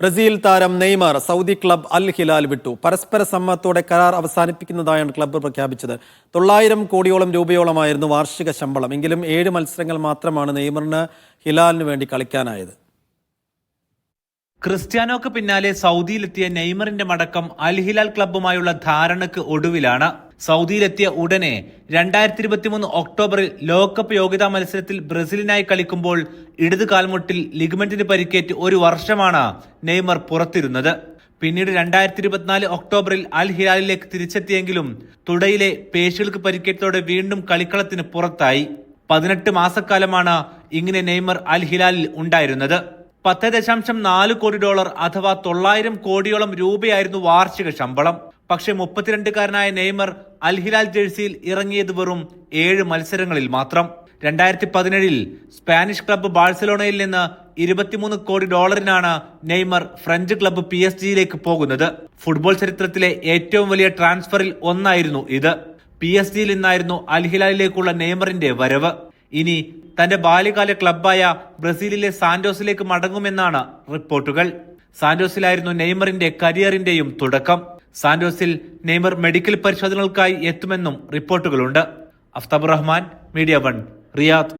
Brazil താരം Neymar Saudi club Al Hilal വിട്ടു. പരസ്പര സമ്മതത്തോടെ കരാർ അവസാനിപ്പിക്കുന്നതായാണ് ക്ലബ്ബ് പ്രഖ്യാപിച്ചത്. തൊള്ളായിരം കോടിയോളം രൂപയോളമായിരുന്നു വാർഷിക ശമ്പളം. എങ്കിലും ഏഴ് മത്സരങ്ങൾ മാത്രമാണ് നെയ്മറിന് ഹിലാലിന് വേണ്ടി കളിക്കാനായത്. ക്രിസ്ത്യാനോക്ക് പിന്നാലെ സൗദിയിലെത്തിയ നെയ്മറിന്റെ മടക്കം അൽ ഹിലാൽ ക്ലബ്ബുമായുള്ള ധാരണയ്ക്ക് ഒടുവിലാണ്. സൗദിയിലെത്തിയ ഉടനെ രണ്ടായിരത്തി ഇരുപത്തിമൂന്ന് ഒക്ടോബറിൽ ലോകകപ്പ് യോഗ്യതാ മത്സരത്തിൽ ബ്രസീലിനായി കളിക്കുമ്പോൾ ഇടത് കാൽമുട്ടിൽ ലിഗമെന്റിന് പരിക്കേറ്റ് ഒരു വർഷമാണ് നെയ്മർ പുറത്തിരുന്നത്. പിന്നീട് രണ്ടായിരത്തി ഇരുപത്തിനാല് ഒക്ടോബറിൽ അൽ ഹിലാലിലേക്ക് തിരിച്ചെത്തിയെങ്കിലും തുടയിലെ പേശികൾക്ക് പരിക്കേറ്റതോടെ വീണ്ടും കളിക്കളത്തിന് പുറത്തായി. പതിനെട്ട് മാസക്കാലമാണ് ഇങ്ങനെ നെയ്മർ അൽ ഹിലാലിൽ ഉണ്ടായിരുന്നത്. പത്ത് ദശാംശം നാല് കോടി ഡോളർ അഥവാ തൊള്ളായിരം കോടിയോളം രൂപയായിരുന്നു വാർഷിക ശമ്പളം. പക്ഷേ മുപ്പത്തിരണ്ടുകാരനായ നെയ്മർ അൽ ഹിലാൽ ജേഴ്സിയിൽ ഇറങ്ങിയത് വെറും ഏഴ് മത്സരങ്ങളിൽ മാത്രം. രണ്ടായിരത്തി പതിനേഴിൽ സ്പാനിഷ് ക്ലബ്ബ് ബാഴ്സലോണയിൽ നിന്ന് ഇരുപത്തിമൂന്ന് കോടി ഡോളറിനാണ് Neymar French club P S ജിയിലേക്ക് പോകുന്നത്. ഫുട്ബോൾ ചരിത്രത്തിലെ ഏറ്റവും വലിയ ട്രാൻസ്ഫറിൽ ഒന്നായിരുന്നു ഇത്. പി എസ് ജിയിൽ നിന്നായിരുന്നു അൽഹിലാലിലേക്കുള്ള നെയ്മറിന്റെ വരവ്. ഇനി തന്റെ ബാല്യകാല ക്ലബ്ബായ ബ്രസീലിലെ സാന്റോസിലേക്ക് മടങ്ങുമെന്നാണ് റിപ്പോർട്ടുകൾ. സാന്റോസിലായിരുന്നു നെയ്മറിന്റെ കരിയറിന്റെയും തുടക്കം. സാന്റോസിൽ നെയ്മർ മെഡിക്കൽ പരിശോധനകൾക്കായി എത്തുമെന്നും റിപ്പോർട്ടുകളുണ്ട്. Aftab Rahman media one Riyadh.